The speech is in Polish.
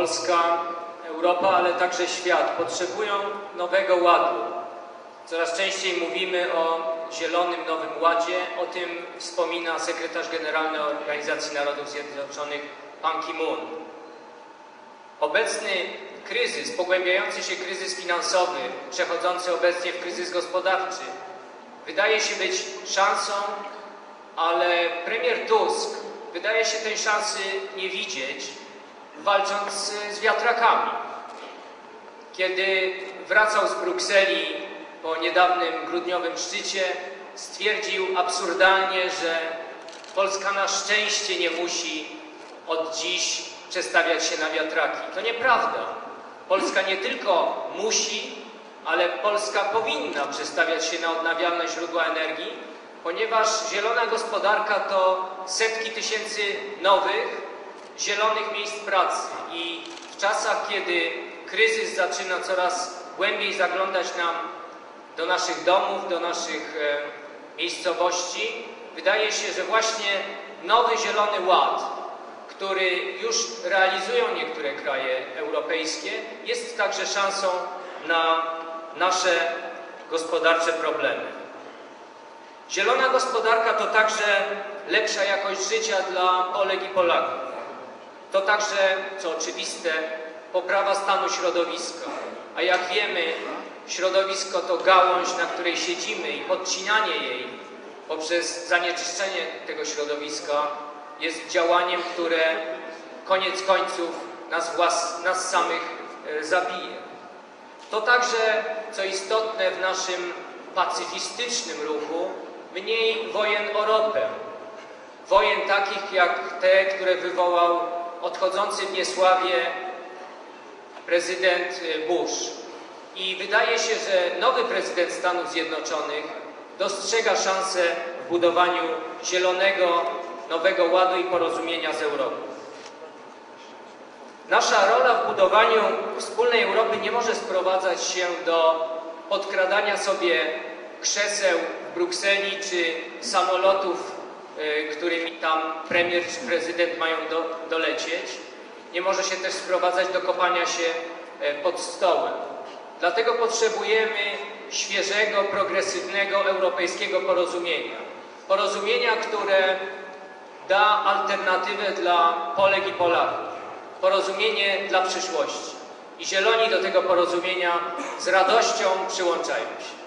Polska, Europa, ale także świat potrzebują nowego ładu. Coraz częściej mówimy o Zielonym Nowym Ładzie. O tym wspomina sekretarz generalny Organizacji Narodów Zjednoczonych Pan Ki-moon. Obecny kryzys, pogłębiający się kryzys finansowy, przechodzący obecnie w kryzys gospodarczy, wydaje się być szansą, ale premier Tusk wydaje się tej szansy nie widzieć, walcząc z- wiatrakami. Kiedy wracał z Brukseli po niedawnym grudniowym szczycie, stwierdził absurdalnie, że Polska na szczęście nie musi od dziś przestawiać się na wiatraki. To nieprawda. Polska nie tylko musi, ale Polska powinna przestawiać się na odnawialne źródła energii, ponieważ zielona gospodarka to setki tysięcy nowych, zielonych miejsc pracy. I w czasach, kiedy kryzys zaczyna coraz głębiej zaglądać nam do naszych domów, do naszych e, miejscowości, wydaje się, że właśnie nowy Zielony Ład, który już realizują niektóre kraje europejskie, jest także szansą na nasze gospodarcze problemy. Zielona gospodarka to także lepsza jakość życia dla Polek i Polaków. To także, co oczywiste, poprawa stanu środowiska. A jak wiemy, środowisko to gałąź, na której siedzimy i podcinanie jej poprzez zanieczyszczenie tego środowiska jest działaniem, które koniec końców nas, włas, nas samych e, zabije. To także, co istotne w naszym pacyfistycznym ruchu, mniej wojen o ropę. Wojen takich jak te, które wywołał odchodzący w niesławie prezydent y, Bush. I wydaje się, że nowy prezydent Stanów Zjednoczonych dostrzega szansę w budowaniu zielonego, nowego ładu i porozumienia z Europą. Nasza rola w budowaniu wspólnej Europy nie może sprowadzać się do podkradania sobie krzeseł w Brukseli czy samolotów, którymi tam premier czy prezydent mają do, dolecieć. Nie może się też sprowadzać do kopania się e, pod stołem. Dlatego potrzebujemy świeżego, progresywnego europejskiego porozumienia. Porozumienia, które da alternatywę dla Polek i Polaków. Porozumienie dla przyszłości. I zieloni do tego porozumienia z radością przyłączają się.